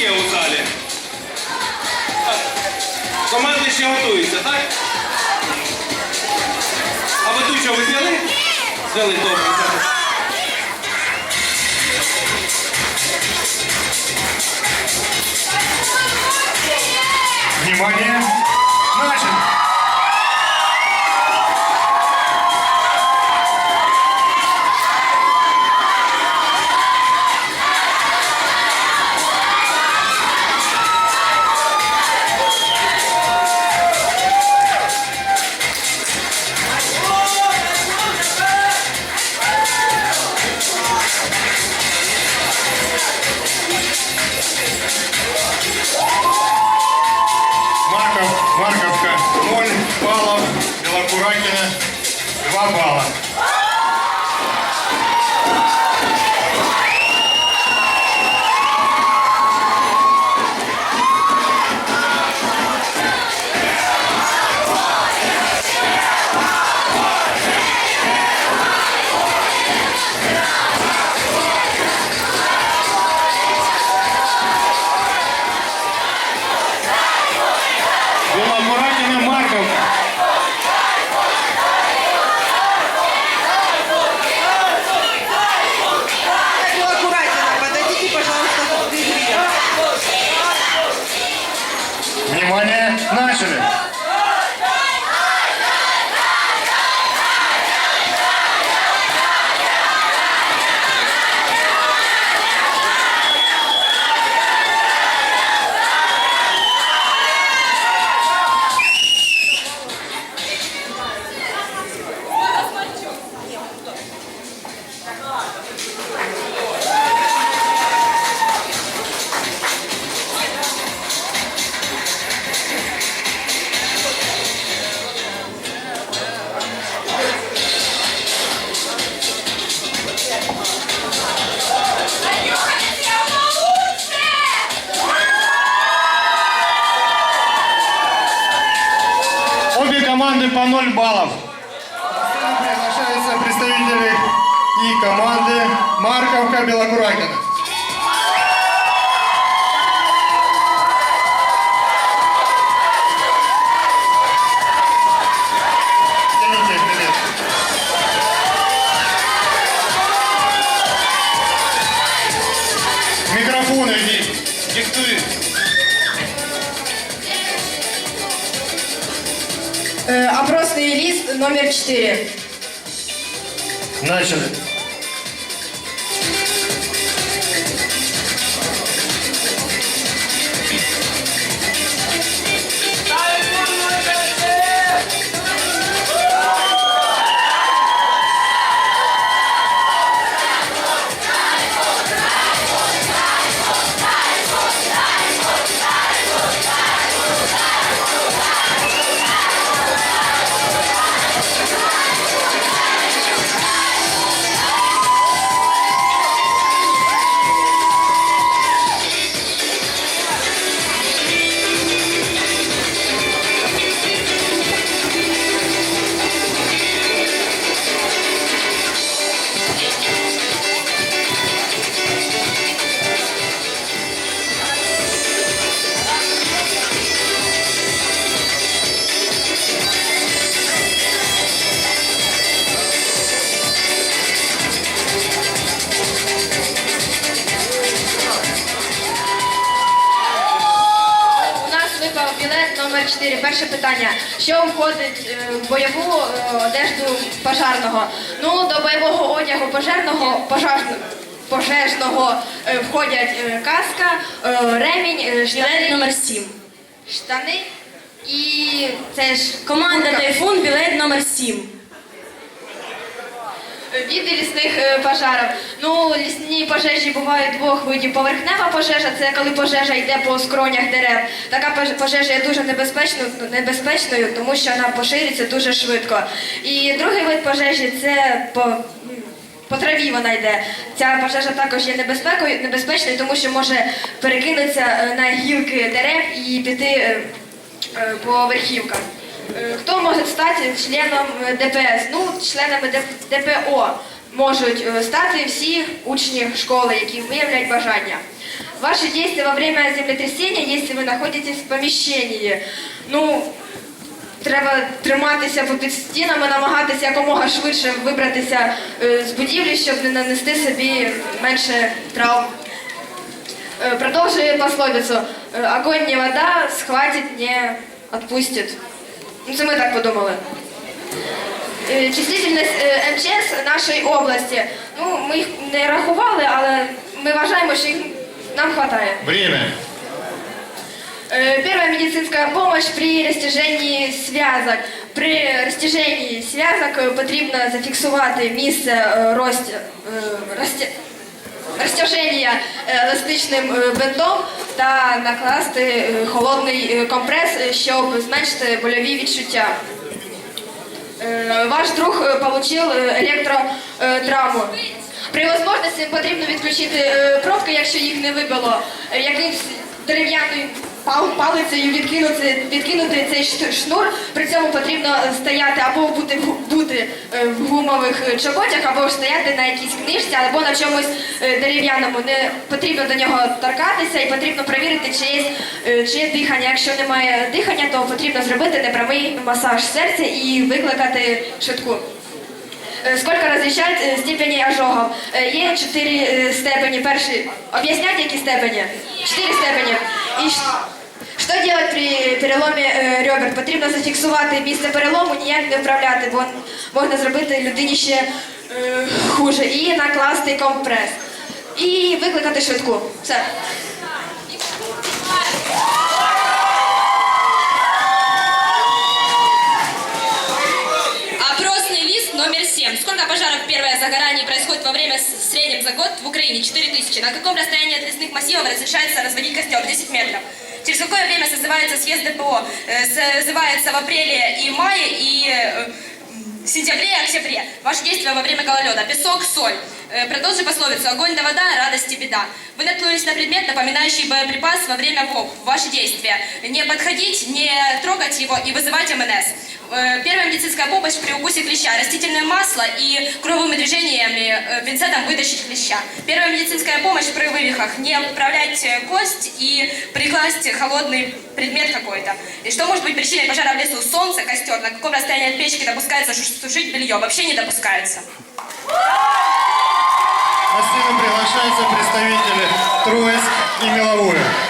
є у залі? Команди ще готуються, так? А ведучого ви зняли? Зняли, добре. Внимание! И команды Марковка Белокуракина. Тяните билет. Микрофон иди, диктуй. Э, Опросный лист номер 4. Начали. Білет номер 4. Перше питання. Що входить е, в бойову е, одежду пожарного? Ну, до бойового одягу пожежного, пожежного, пожежного входять е, каска, ремінь, штани. Білет номер 7. штани і це ж Команда. Тайфун, білет номер 7. Види лісних е, пожарів. Ну, лісні пожежі бувають двох видів. Поверхнева пожежа це коли пожежа йде по скронях дерев. Така пожежа є дуже небезпечною, небезпечною, тому що вона поширюється дуже швидко. І другий вид пожежі це по, по траві вона йде. Ця пожежа також є небезпекою, небезпечною, тому що може перекинутися е, на гілки дерев і піти е, по верхівкам. Е, Хто може стати членом е, ДПС? Ну, членами ДПО можуть е, стати всі учні школи, які виявляють бажання. Ваши действия во время землетрясения, если вы находитесь в помещении, ну, треба триматися під стінами, намагатися якомога швидше вибратися з будівлі, щоб не нанести собі менше травм. Продовжує пословицю. Е, Огонь не вода, схватить, не отпустит. Ну, це ми так подумали. Е, Числительність е, МЧС нашої області. Ну, ми їх не рахували, але ми вважаємо, що їх нам вистачає. Время. Э, Первая медицинская помощь при растяжении зв'язок. При растяженні зв'язок е, потрібно зафіксувати місце е, е, розтя- розтяження е, еластичним е, бинтом та накласти е, холодний компрес, щоб зменшити больові відчуття. Ваш друг отримав електротравму. При можливості потрібно відключити кровки, якщо їх не вибило. Якимсь дерев'яною палицею відкинути, відкинути цей шнур. При цьому потрібно стояти або бути, бути е, в гумових е, чоботях, або стояти на якійсь книжці, або на чомусь е, дерев'яному. Не потрібно до нього торкатися і потрібно перевірити, чи є, е, чи є дихання. Якщо немає дихання, то потрібно зробити непрямий масаж серця і викликати швидку. Е, Сколько различать е, степені ожогов? Е, Є чотири е, степені. Перший. Об'яснять, які степені? Чотири степені. І що робити при переломі е, ребер? Потрібно зафіксувати місце перелому, ніяк не вправляти, бо можна зробити людині ще е, хуже. І накласти компрес. І викликати швидку. Все. Опросный лист номер 7. Сколько пожаров первое загорание происходит во время с- в среднем за год в Украине? 4000. На каком расстоянии от лесных массивов разрешается разводить костер? 10 метров. Через какое время созывается съезд ДПО? Э, Созывается в апреле и мае и э, в сентябре и октябре. Ваши действия во время гололеда. Песок, соль. Э, Продолжи пословицу. Огонь да вода, радость и беда. Вы наткнулись на предмет, напоминающий боеприпас во время ВОК. Ваши действия. Не подходить, не трогать его и вызывать МНС. Э, Первая медицинская помощь при укусе клеща. Растительное масло и круговыми движениями э, пинцетом вытащить клеща. Первая медицинская помощь при вывихах. Не вправлять э, кость и прикласть холодный предмет какой-то. И что может быть причиной пожара в лесу? Солнце, костер. На каком расстоянии от печки допускается сушить белье? Вообще не допускается. На сцену приглашаются представители Троицк и Меловое.